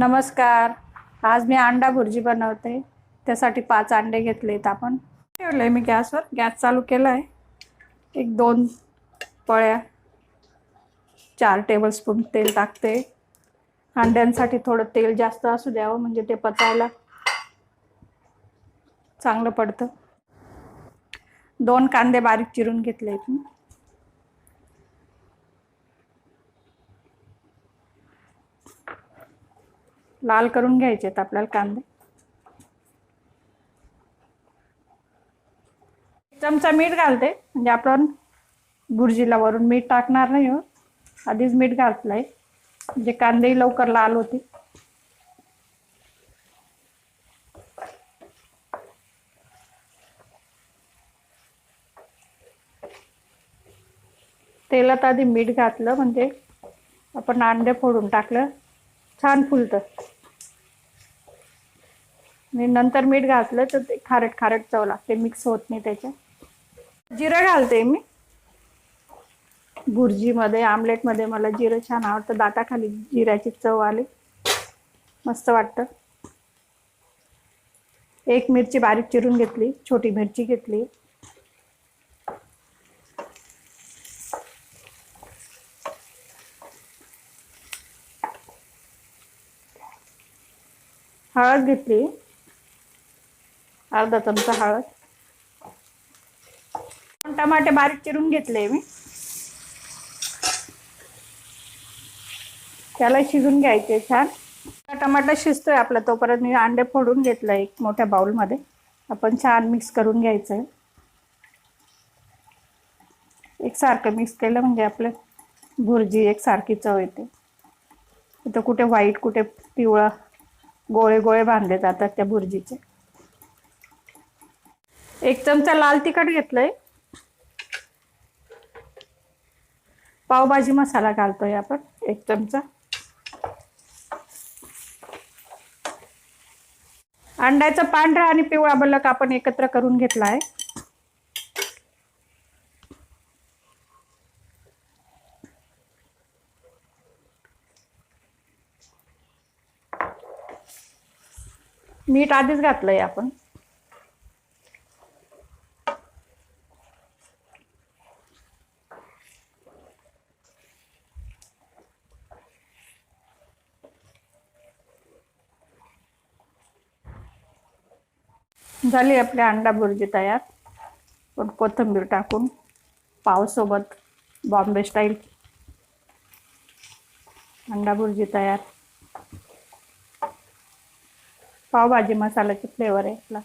नमस्कार. आज मी अंडा भुर्जी बनवते. त्यासाठी पाच अंडे घेतलेत आपण. ठेवले मी गॅसवर. गॅस चालू केला आहे एक दोन पळ्या. चार टेबलस्पून तेल टाकते. अंड्यांसाठी थोडं तेल जास्त असू द्यावं म्हणजे ते पचायला चांगलं पडतं. दोन कांदे बारीक चिरून घेतले आहेत मी. लाल करून घ्यायचे आहेत आपल्याला कांदे. चमचा मीठ घालते. म्हणजे आपण भुर्जीला वरून मीठ टाकणार नाही हो. आधीच मीठ घातलंय. म्हणजे कांदेही लवकर लाल होते. तेलात आधी मीठ घातलं. म्हणजे आपण अंडे फोडून टाकलं. छान फुलतं. आणि नंतर मीठ घातलं तर ते खारट खारट चव लागते मिक्स होत नाही त्याच्यात. जिरं घालते मी. भुर्जीमध्ये आमलेटमध्ये मला जिरं छान आवडतं. दाताखाली जिऱ्याची चव आली. मस्त वाटतं. एक मिरची बारीक चिरून घेतली छोटी मिरची घेतली. हळद घेतली. अर्धा चमचा हळद. दोन टमाटे बारीक चिरून घेतले मी. त्याला शिजून घ्यायचे छान. टमाटा शिजतोय आपला तोपर्यंत मी अंडे फोडून घेतलं एक मोठ्या बाउलमध्ये आपण छान मिक्स करून घ्यायचं आहे. एकसारखं मिक्स केलं म्हणजे आपलं भुर्जी एकसारखी चव येते. इथं कुठे व्हाईट कुठे पिवळा गोळे गोळे बांधले जातात त्या भुर्जीचे. एक चमचा लाल तिखट घेतलंय. पावभाजी मसाला घालतोय आपण एक चमचा. अंड्याचा पांढरा आणि पिवळा बलक आपण एकत्र करून घेतला आहे मीठ आधीच घातलंय आपण. झाली आपली अंडा भुर्जी तयार. पण कोथिंबीर टाकून पावसोबत बॉम्बे स्टाईल. अंडा भुर्जी तयार. पावभाजी मसाल्याचे फ्लेवर आहे आपला.